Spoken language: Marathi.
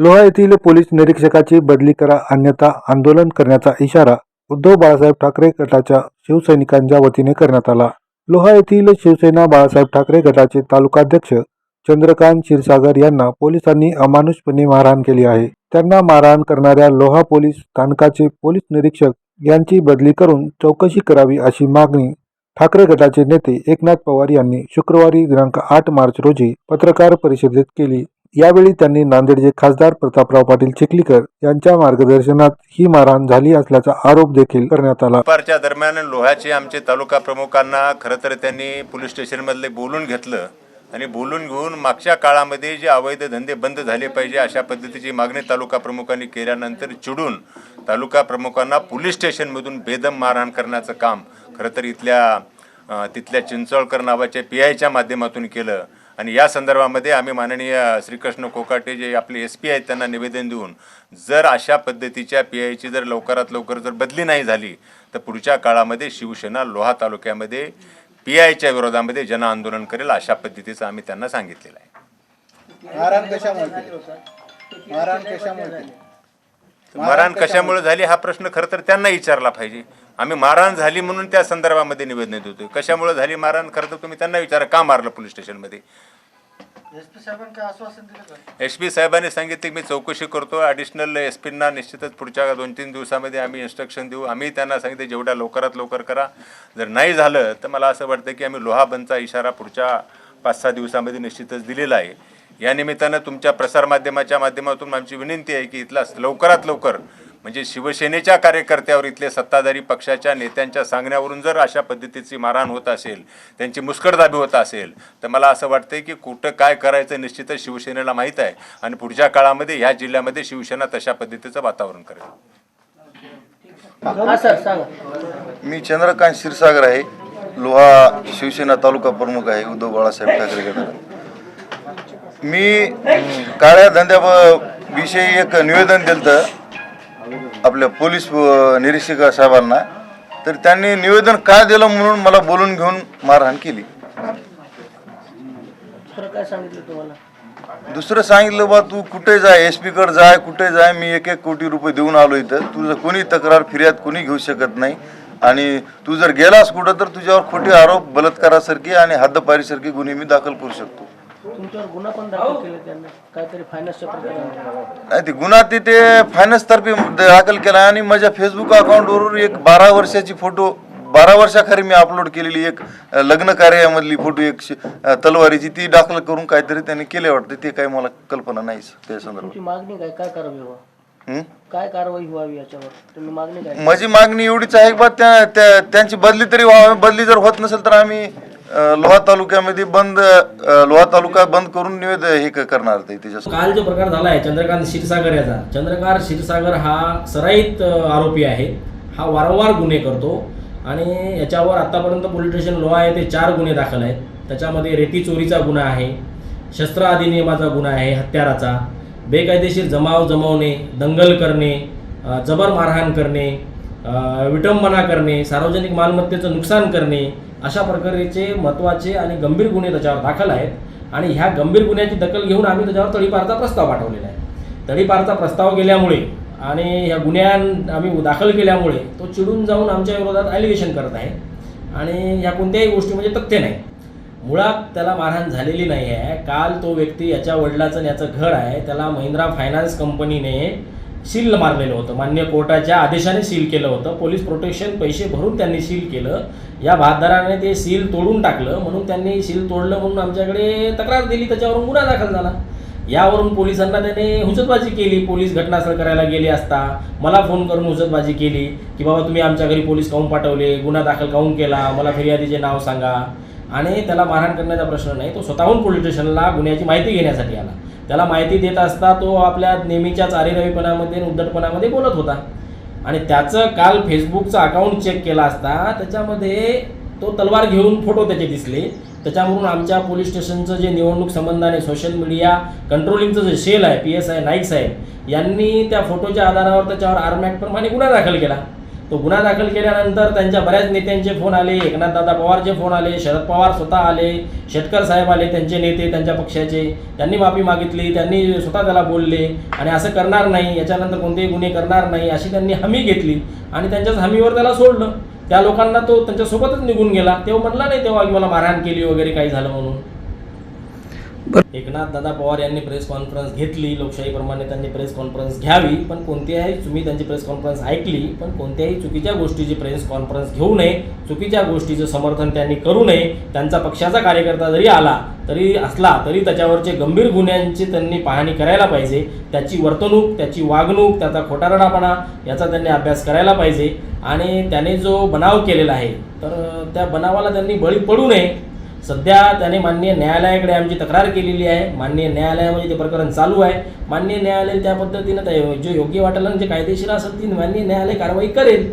लोहा येथील पोलीस निरीक्षकाची बदली करा अन्यथा आंदोलन करण्याचा इशारा उद्धव बाळासाहेब ठाकरे गटाच्या शिवसैनिकांच्या वतीने करण्यात आला. लोहा येथील शिवसेना बाळासाहेब ठाकरे गटाचे तालुकाध्यक्ष चंद्रकांत क्षीरसागर यांना पोलिसांनी अमानुषपणे मारहाण केली आहे. त्यांना मारहाण करणाऱ्या लोहा पोलीस स्थानकाचे पोलीस निरीक्षक यांची बदली करून चौकशी करावी अशी मागणी ठाकरे गटाचे नेते एकनाथ पवार यांनी शुक्रवारी दिनांक आठ मार्च रोजी पत्रकार परिषदेत केली. यावेळी त्यांनी नांदेडचे खासदार प्रतापराव पाटील चिखलीकर यांच्या मार्गदर्शनात ही मारहाण झाली असल्याचा आरोप देखील करण्यात आला. दुपारच्या दरम्यान लोह्याचे आमचे तालुका प्रमुखांना खरं तर त्यांनी पोलीस स्टेशनमधले बोलून घेतलं आणि बोलून घेऊन मागच्या काळामध्ये जे अवैध धंदे बंद झाले पाहिजे अशा पद्धतीची मागणी तालुका प्रमुखांनी केल्यानंतर चिडून तालुका प्रमुखांना पोलीस स्टेशनमधून बेदम मारहाण करण्याचं काम खरं तर इथल्या तिथल्या चिंचोळकर नावाच्या पी आयच्या माध्यमातून केलं. आणि या संदर्भामध्ये आम्ही माननीय श्रीकृष्ण कोकाटे जे आपले एस पी आहेत त्यांना निवेदन देऊन जर अशा पद्धतीच्या पी आयची जर लवकरात लवकर जर बदली नाही झाली तर पुढच्या काळामध्ये शिवसेना लोहा तालुक्यामध्ये पी आयच्या विरोधामध्ये जन आंदोलन करेल अशा पद्धतीचं आम्ही त्यांना सांगितलेलं आहे. मारहाण कशामुळे मारहाण कशामुळे मारहाण कशामुळे झाली हा प्रश्न खरं तर त्यांना विचारला पाहिजे. आम्ही मारहाण झाली म्हणून त्या संदर्भामध्ये निवेदन देतोय कशामुळे झाली मारहाण? खरं तर तुम्ही त्यांना विचारा का मारलं पोलीस स्टेशनमध्ये? एस पी साहेबांनी सांगितले की मी चौकशी करतो. ॲडिशनल एस पींना निश्चितच पुढच्या दोन तीन दिवसामध्ये आम्ही इन्स्ट्रक्शन देऊ. आम्ही त्यांना सांगितले जेवढ्या लवकरात लवकर करा. जर नाही झालं तर मला असं वाटतं की आम्ही लोहा बंदचा इशारा पुढच्या पाच सहा दिवसामध्ये निश्चितच दिलेला आहे. या निमित्तानं तुमच्या प्रसारमाध्यमाच्या माध्यमातून आमची विनंती आहे की इथला लवकरात लवकर म्हणजे शिवसेनेच्या कार्यकर्त्यावर इथले सत्ताधारी पक्षाच्या नेत्यांच्या सांगण्यावरून जर अशा पद्धतीची मारहाण होत असेल त्यांची मुस्कटदाबी होत असेल तर मला असं वाटतंय की कुठं काय करायचं निश्चितच शिवसेनेला माहीत आहे आणि पुढच्या काळामध्ये ह्या जिल्ह्यामध्ये शिवसेना तशा पद्धतीचं वातावरण करेल. हा सर सांगा. मी चंद्रकांत क्षीरसागर आहे लोहा शिवसेना तालुका प्रमुख आहे उद्धव बाळासाहेब ठाकरे गटात मी काळ्या धंद्या विषयी एक निवेदन दिलं आपल्या पोलीस निरीक्षक साहेबांना. तर त्यांनी निवेदन का दिलं म्हणून मला बोलून घेऊन मारहाण केली. दुसरं काय सांगितलं तुम्हाला? दुसरं सांगितलं बा तू कुठे जाय एस पीकडे जाय कुठे जाय मी एक एक कोटी रुपये देऊन आलो इथं. तुझं कोणी तक्रार फिर्याद कोणी घेऊ शकत नाही आणि तू जर गेलास कुठं तर तुझ्यावर खोटे आरोप बलात्कारासारखे आणि हद्दपारीसारखे गुन्हे मी दाखल करू शकतो. तुमच्यावर गुन्हा पण दाखल केले त्यांना. काहीतरी फायनान्सच्या प्रकारे नाही ते गुन्हा ते ते फायनान्स तर्फे दाखल केला आणि माझ्या फेसबुक अकाउंटवर एक बारा वर्षाची फोटो बारा वर्षाखाली मी अपलोड केलेली एक लग्न कार्यामधली फोटो एक तलवारीची ती दाखल करून काहीतरी त्यांनी केले वाटते ते काही मला कल्पना नाही त्या संदर्भात. मागणी काय? काय हं? काय कारवाई व्हावी याच्यावर? तुम्ही मागणी काय? माझी मागणी एवढीच आहे बा त्या त्या- त्यांची बदली तरी व्हावी बदली जर होत नसेल तर आम्ही लोहा तालुक्यामध्ये बंद लोहा तालुका बंद करून निवेद हे करणार ते त्याच्या काल जो प्रकार झाला आहे चंद्रकांत क्षीरसागर याचा चंद्रकांत क्षीरसागर हा सराईत आरोपी आहे. हा वारंवार गुन्हे करतो आणि याच्यावर आत्तापर्यंत पोलीस स्टेशन लोहा आहे ते चार गुन्हे दाखल आहेत. त्याच्यामध्ये रेती चोरीचा गुन्हा आहे शस्त्र अधिनियमाचा गुन्हा आहे हत्याराचा बेकायदेशीर जमाव जमवणे दंगल करणे जबर मारहाण करणे विटंबना करणे सार्वजनिक मालमत्तेचं नुकसान करणे अशा प्रकारचे महत्त्वाचे आणि गंभीर गुन्हे त्याच्यावर दाखल आहेत. आणि ह्या गंभीर गुन्ह्याची दखल घेऊन आम्ही त्याच्यावर तडीपारचा प्रस्ताव पाठवलेला आहे. तडीपारचा प्रस्ताव गेल्यामुळे आणि ह्या गुन्ह्या आम्ही दाखल केल्यामुळे तो चिडून जाऊन आमच्या विरोधात ॲलिगेशन करत आहे. आणि ह्या कोणत्याही गोष्टी म्हणजे तथ्य नाही. मुळात त्याला मारहाण झालेली नाही आहे. काल तो व्यक्ती याच्या वडिलाचं याचं घर आहे. त्याला महिंद्रा फायनान्स कंपनीने सील मारलेलं होतं. मान्य कोर्टाच्या आदेशाने सील केलं होतं. पोलीस प्रोटेक्शन पैसे भरून त्यांनी सील केलं. या भागदाराने ते सील तोडून टाकलं. म्हणून त्यांनी सील तोडलं म्हणून आमच्याकडे तक्रार दिली. त्याच्यावरून गुन्हा दाखल झाला. यावरून पोलिसांना त्याने हुजतबाजी केली. पोलीस घटनास्थळ करायला गेले असता मला फोन करून हुजतबाजी केली की बाबा तुम्ही आमच्या घरी पोलीस काहून पाठवले? गुन्हा दाखल काऊन केला? मला फिर्यादीचे नाव सांगा. आणि त्याला मारहाण करण्याचा प्रश्न नाही तो स्वतःहून पोलीस स्टेशनला गुन्ह्याची माहिती घेण्यासाठी आला. त्याला माहिती देत असता तो आपल्या नेहमीच्याच आरेरवीपणामध्ये उद्धटपणामध्ये बोलत होता. आणि त्याचं काल फेसबुकचं अकाउंट चेक केला असता त्याच्यामध्ये तो तलवार घेऊन फोटो त्याचे दिसले. त्याच्यावरून आमच्या पोलीस स्टेशनचं जे निवडणूक संबंधाने सोशल मीडिया कंट्रोलिंगचं जे सेल आहे पी एस आय नाईक साहेब यांनी त्या फोटोच्या आधारावर त्याच्यावर आरमॅक्टप्रमाणे गुन्हा दाखल केला. तो गुन्हा दाखल केल्यानंतर त्यांच्या बऱ्याच नेत्यांचे फोन आले एकनाथदादा पवारचे फोन आले शरद पवार स्वतः आले शेटकर साहेब आले त्यांचे नेते त्यांच्या पक्षाचे. त्यांनी माफी मागितली त्यांनी स्वतः त्याला बोलले आणि असं करणार नाही याच्यानंतर कोणतेही गुन्हे करणार नाही अशी त्यांनी हमी घेतली. आणि त्यांच्याच हमीवर त्याला सोडलं. त्या लोकांना तो त्यांच्यासोबतच निघून गेला. तेव्हा म्हणला नाही तेव्हा मला मारहाण केली वगैरे काही झालं म्हणून. एकनाथ दादा पवार यांनी प्रेस कॉन्फरन्स घेतली लोकशाहीप्रमाणे त्यांनी प्रेस कॉन्फरन्स घ्यावी पण कोणत्याही तुम्ही त्यांची प्रेस कॉन्फरन्स ऐकली पण कोणत्याही चुकीच्या गोष्टीची प्रेस कॉन्फरन्स घेऊ नये चुकीच्या गोष्टीचं समर्थन त्यांनी करू नये त्यांचा पक्षाचा कार्यकर्ता जरी आला तरी असला तरी त्याच्यावरचे गंभीर गुन्ह्यांची त्यांनी पाहणी करायला पाहिजे. त्याची वर्तणूक त्याची वागणूक त्याचा खोटारडापणा याचा त्यांनी अभ्यास करायला पाहिजे. आणि त्याने जो बनाव केलेला आहे तर त्या बनावाला त्यांनी बळी पडू नये. सध्या त्याने माननीय न्यायालयाकडे आमची तक्रार केलेली आहे. माननीय न्यायालयामध्ये ते प्रकरण चालू आहे. माननीय न्यायालय त्या पद्धतीनं त्या जे योग्य वाटेल आणि जे कायदेशीर असेल ती माननीय न्यायालय कारवाई करेल